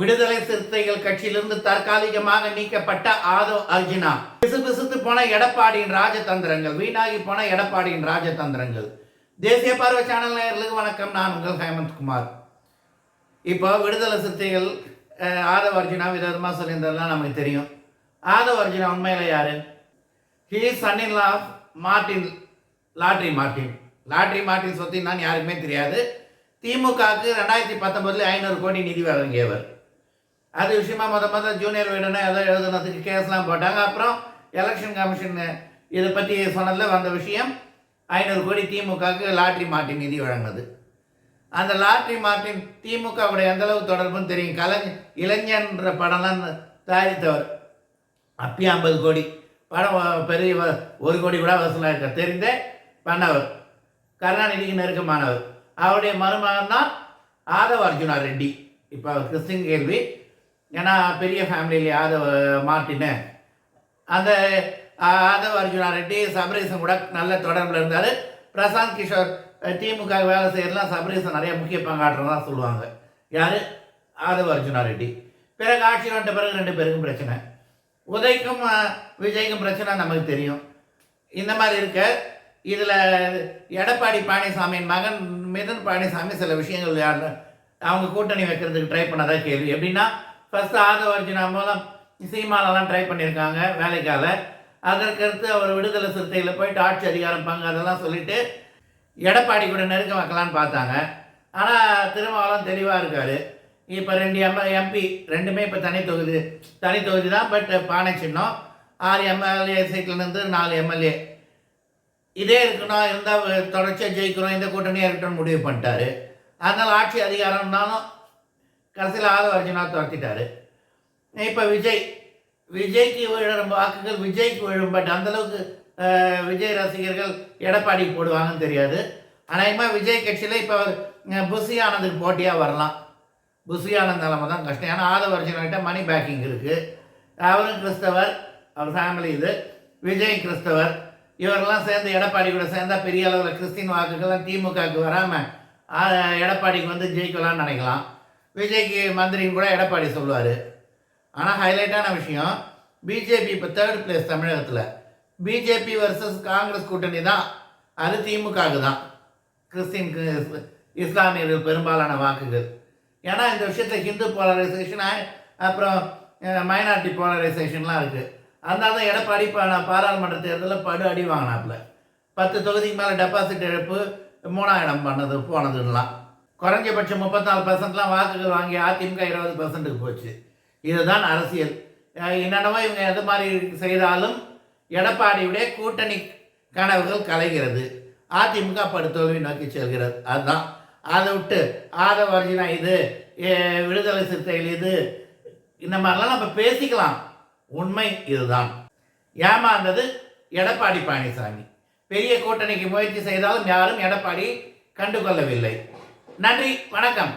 விடுதலை சிறுத்தைகள் கட்சியிலிருந்து தற்காலிகமாக நீக்கப்பட்ட ஆதோ அர்ஜுனா. பிசுபிசுத்து போன எடப்பாடியின் ராஜதந்திரங்கள் வீணாகி போன எடப்பாடியின் ராஜதந்திரங்கள். தேசிய பார்வை சேனல் நேயர்களுக்கு வணக்கம். நான் உங்கள் ஹேமந்த்குமார் இப்போ விடுதலை சிறுத்தைகள் ஆதவ அர்ஜுனா விதமாக சொல்லியிருந்ததெல்லாம் நமக்கு தெரியும். ஆதவ அர்ஜுனா உண்மையில் யார்? He son in of Martin lottery Martin lottery Martin சொத்தின் தான் யாருக்குமே தெரியாது. திமுகவுக்கு ரெண்டாயிரத்தி பத்தொன்பதில் ஐநூறு கோடி நிதி வழங்கியவர். அது விஷயமா மொதல் மொதல் ஜூனியர் வீடுன்னு ஏதோ எழுதுனதுக்கு கேஸ்லாம் போட்டாங்க. அப்புறம் எலெக்ஷன் கமிஷன் இதை பற்றி சொன்னதில் வந்த விஷயம் ஐநூறு கோடி திமுகவுக்கு லாட்ரி மார்ட்டின் நிதி வழங்கினது. அந்த லாட்ரி மார்ட்டின் திமுகவுடைய எந்த எந்தளவு தொடர்புன்னு தெரியும்? கலைஞ இளைஞன்ற படம்லாம் தயாரித்தவர். அப்பயும் ஐம்பது கோடி. படம் பெரிய ஒரு கோடி கூட வசூலாக தெரிந்தே பண்ணவர். கருணாநிதிக்கு நெருக்கமானவர். அவருடைய மருமகன் தான் ஆதவ அர்ஜுனா ரெட்டி. இப்போ அவர் கிறிஸ்டின் கேள்வி. ஏன்னா பெரிய ஃபேமிலியில் ஆதவ மார்ட்டின்னு அந்த ஆதவ அர்ஜுனா ரெட்டி சபரீசன் கூட நல்ல தொடர்பில் இருந்தார். பிரசாந்த் கிஷோர் திமுக வேலை செய்யறதுலாம் சபரீசன் நிறைய முக்கிய பங்காற்றுறதா சொல்லுவாங்க. யார்? ஆதவ அர்ஜுனா ரெட்டி. பிறகு ஆட்சி வந்த பிறகு ரெண்டு பேருக்கும் பிரச்சனை. உதய்க்கும் விஜய்க்கும் பிரச்சனை நமக்கு தெரியும். இந்த மாதிரி இருக்க இதில் எடப்பாடி பழனிசாமியின் மகன் மிதன் பழனிசாமி சில விஷயங்கள் அவங்க கூட்டணி வைக்கிறதுக்கு ட்ரை பண்ணதாக கேள்வி. எப்படின்னா ஃபஸ்ட்டு ஆதவ அர்ஜுனா மூலம் சீமாலெல்லாம் ட்ரை பண்ணியிருக்காங்க வேலைக்கால அதற்கடுத்து அவர் விடுதலை சிறுத்தையில் போயிட்டு ஆட்சி அதிகாரம் பங்கு அதெல்லாம் சொல்லிட்டு எடப்பாடி கூட நெருக்கம் வைக்கலான்னு பார்த்தாங்க. ஆனால் திருமாவளம் தெளிவாக இருக்கார். இப்போ ரெண்டு எம் எம்பி ரெண்டுமே இப்போ தனி தொகுதி தனி தொகுதி தான் பட் பானை சின்னம் ஆறு எம்எல்ஏ சீட்லேருந்து நாலு எம்எல்ஏ. இதே இருக்கணும் இருந்தால் தொடர்ச்சியாக ஜெயிக்கிறோம் இந்த கூட்டணியாக இருக்கணும்னு முடிவு பண்ணிட்டாரு. அதனால் ஆட்சி அதிகாரம்னாலும் கடைசியில் ஆதவ அர்ஜுனா துரத்திட்டாரு. இப்போ விஜய் விஜய்க்கு விழும் வாக்குகள் விஜய்க்கு விழும் பட் அந்தளவுக்கு விஜய் ரசிகர்கள் எடப்பாடிக்கு போடுவாங்கன்னு தெரியாது. அநேகமாக விஜய் கட்சியில் இப்போ புசி ஆனந்துக்கு போட்டியாக வரலாம். புசி ஆனந்த் நிலமை தான் கஷ்டம். ஏன்னா ஆதவ அர்ஜுனாகிட்ட மணி பேக்கிங் இருக்குது அவரும் கிறிஸ்தவர் அவர் ஃபேமிலி இது. விஜய் கிறிஸ்தவர். இவரெல்லாம் சேர்ந்து எடப்பாடி கூட சேர்ந்தா பெரிய அளவில் கிறிஸ்டின் வாக்குகள்லாம் திமுகவுக்கு வராமல் எடப்பாடிக்கு வந்து ஜெயிக்கலாம்னு நினைக்கலாம். விஜய்க்கு மந்திரின்னு கூட எடப்பாடி சொல்லுவார். ஆனால் ஹைலைட்டான விஷயம் பிஜேபி இப்போ தேர்ட் பிளேஸ் தமிழகத்தில். பிஜேபி வர்சஸ் காங்கிரஸ் கூட்டணி தான் அது திமுகவுக்கு தான். கிறிஸ்டின் கிறிஸ்- இஸ்லாமியர்கள் பெரும்பாலான வாக்குகள். ஏன்னா இந்த விஷயத்தில் ஹிந்து போலரைசேஷன் அப்புறம் மைனாரிட்டி போலரைசேஷன்லாம் இருக்குது அதனால தான் எடப்பாடி நான் பாராளுமன்ற தேர்தலில் படு அடி வாங்கினாப்புல. பத்து தொகுதிக்கு மேலே டெபாசிட் இழப்பு மூணாம் இடம் பண்ணது போனதுலாம் குறைஞ்சபட்சம் முப்பத்தாலு பர்சன்ட்லாம் வாக்குகள் வாங்கி அதிமுக இருபது பர்சன்ட்டுக்கு போச்சு. இதுதான் அரசியல். என்னென்னவோ இவங்க எது மாதிரி செய்தாலும் எடப்பாடியுடைய கூட்டணி கனவுகள் கலைகிறது. அதிமுக படுத்தோல்வி நோக்கி செல்கிறது. அதுதான். அதை விட்டு ஆதவ அர்ஜுனா இது விடுதலை சிறுத்தைகள் இது இந்த மாதிரிலாம் நம்ம பேசிக்கலாம். உண்மை இதுதான். ஏமாந்தது எடப்பாடி பழனிசாமி. பெரிய கூட்டணிக்கு முயற்சி செய்தாலும் யாரும் எடப்பாடி கண்டுகொள்ளவில்லை. நன்றி வணக்கம்.